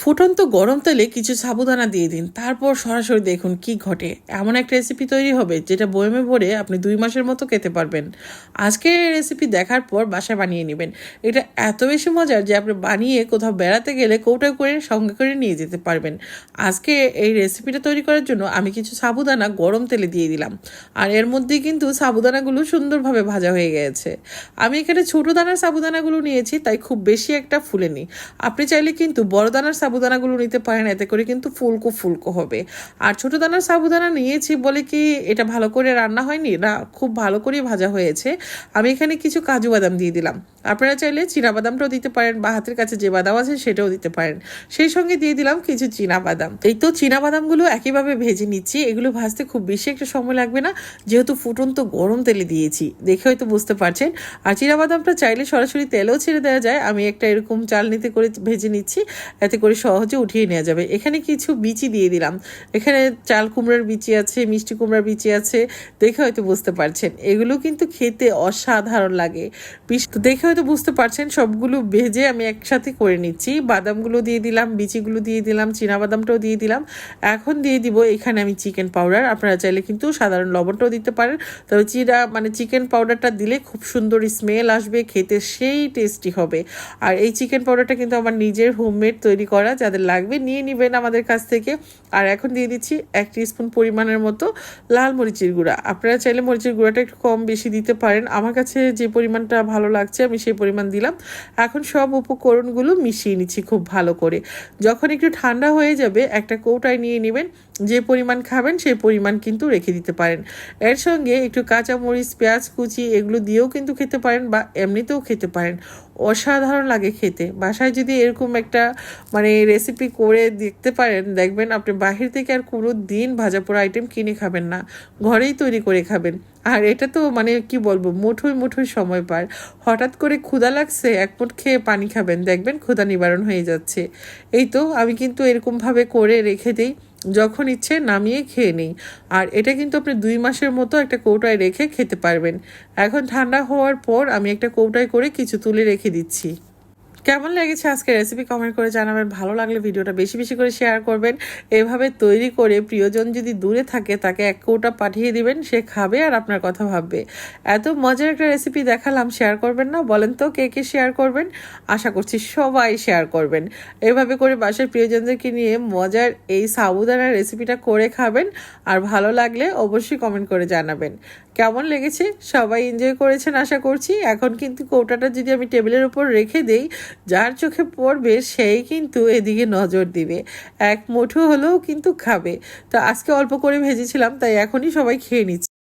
ফুটন্ত গরম তেলে কিছু সাবুদানা দিয়ে দিন। তারপর সরাসরি দেখুন কি ঘটে। এমন একটা রেসিপি তৈরি হবে যেটা বয়মে ভরে আপনি দুই মাসের মতো খেতে পারবেন। আজকে এই রেসিপি দেখার পর বাসায় বানিয়ে নেবেন। এটা এত বেশি মজার যে আপনি বানিয়ে কোথাও বেড়াতে গেলে কৌটা করে সঙ্গে করে নিয়ে যেতে পারবেন। আজকে এই রেসিপিটা তৈরি করার জন্য আমি কিছু সাবুদানা গরম তেলে দিয়ে দিলাম। আর এর মধ্যে কিন্তু সাবুদানাগুলো সুন্দরভাবে ভাজা হয়ে গেছে। আমি এখানে ছোটো দানার সাবুদানাগুলো নিয়েছি, তাই খুব বেশি একটা ফুলেনি। আপনি চাইলে কিন্তু বড় দানার সাবুদানাগুলো নিতে পারেন, এতে করে কিন্তু ফুলকো ফুলকো হবে। আর ছোটো দানার সাবুদানা নিয়েছি বলে কি এটা ভালো করে রান্না হয়নি? না, খুব ভালো করে ভাজা হয়েছে। আমি এখানে কিছু কাজু বাদাম দিয়ে দিলাম। আপনারা চাইলে চীনা বাদামটাও দিতে পারেন বা হাতের কাছে যে বাদাম আছে সেটাও দিতে পারেন। সেই সঙ্গে দিয়ে দিলাম কিছু চীনা বাদাম। এই তো চীনা বাদামগুলো একইভাবে ভেজে নিচ্ছি। এগুলো ভাজতে খুব বেশি একটা সময় লাগবে না। যেহেতু ফুটন্ত গরম তেলে দিয়েছি, দেখে হয়তো বুঝতে পারছেন। আর চীনা বাদামটা চাইলে সরাসরি তেলেও ছেড়ে দেওয়া যায়। আমি একটা এরকম চালনিতে করে ভেজে নিচ্ছি। এতে করে সহজে উঠিয়ে নেওয়া যাবে। এখানে কিছু বিচি দিয়ে দিলাম। এখানে চাল কুমড়ার বিচি আছে, মিষ্টি কুমড়ার বিচি আছে। দেখে হয়তো বুঝতে পারছেন। এগুলো কিন্তু খেতে অসাধারণ লাগে। দেখে হয়তো বুঝতে পারছেন, সবগুলো ভেজে আমি একসাথে করে নিচ্ছি। বাদামগুলো দিয়ে দিলাম, বিচিগুলো দিয়ে দিলাম বাদামটাও দিয়ে দিলাম। এখন দিয়ে দিব এখানে আমি চিকেন পাউডার। আপনারা চাইলে কিন্তু সাধারণ লবণটাও দিতে পারেন। তবে চিরা মানে চিকেন পাউডারটা দিলে খুব সুন্দর স্মেল আসবে, খেতে সেই টেস্টি হবে। আর এই চিকেন পাউডারটা কিন্তু আমার নিজের হোমমেড তৈরি করা যাদের লাগবে নিয়ে নেবেন আমাদের কাছ থেকে। আর এখন দিয়ে দিচ্ছি এক স্পুন পরিমাণের মতো লাল মরিচের গুঁড়া। আপনারা চাইলে মরিচের গুঁড়াটা একটু কম বেশি দিতে পারেন। আমার কাছে যে পরিমাণটা ভালো লাগছে আমি সেই পরিমাণ দিলাম। এখন সব উপকরণগুলো মিশিয়ে নিচ্ছি খুব ভালো করে। যখন একটু ঠান্ডা হয়ে যাবে, একটা কৌটায় নিয়ে নেবেন। যে পরিমাণ খাবেন সেই পরিমাণ কিন্তু রেখে দিতে পারেন। এর সঙ্গে একটু কাঁচা মরিচ পেঁয়াজ কুচি এগুলো দিয়েও কিন্তু খেতে পারেন বা এমনিতেও খেতে পারেন। অসাধারণ লাগে খেতে। বাসায় যদি এরকম একটা মানে রেসিপি করে দেখতে পারেন। দেখবেন আপনি বাহির থেকে আর কোনো দিন ভাজা পোড়া আইটেম কিনে খাবেন না। ঘরেই তৈরি করে খাবেন। আর এটা তো মানে কি বলব, মুঠোয় মুঠোয় সময় পার। হঠাৎ করে ক্ষুধা লাগছে, এক মুঠ খেয়ে পানি খাবেন। দেখবেন ক্ষুধা নিবারণ হয়ে যাচ্ছে। এই তো আমি কিন্তু এরকমভাবে করে রেখে দিই। যখন ইচ্ছে নামিয়ে খেয়ে নিই। আর এটা কিন্তু আপনি দুই মাসের মতো একটা কৌটায় রেখে খেতে পারবেন। এখন ঠান্ডা হওয়ার পর আমি একটা কৌটায় করে কিছু তুলে রেখে দিচ্ছি। কেমন লেগেছে আজকে রেসিপি কমেন্ট করে জানাবেন। ভালো লাগলে ভিডিওটা বেশি বেশি করে শেয়ার করবেন। এভাবে তৈরি করে প্রিয়জন যদি দূরে থাকে, তাকে এক কৌটা পাঠিয়ে দিবেন, সে খাবে আর আপনার কথা ভাববে। এত মজার একটা রেসিপি দেখালাম শেয়ার করবেন না? বলেন তো কে কে শেয়ার করবেন? আশা করছি সবাই শেয়ার করবেন। এভাবে করে বাসার প্রিয়জনদেরকে নিয়ে মজার এই সাবুদানার রেসিপিটা করে খাবেন আর ভালো লাগলে অবশ্যই কমেন্ট করে জানাবেন। কেমন লেগেছে? সবাই এনজয় করেছেন, আশা করছি। এখন কিন্তু কৌটাটা যদি আমি টেবিলের উপর রেখে দেই যার চোখে পড়বে সেই কিন্তু এদিকে নজর দিবে। এক মুঠো হলেও কিন্তু খাবে। তো আজকে অল্প করে ভেজেছিলাম, তাই এখনই সবাই খেয়ে নিচ্ছে।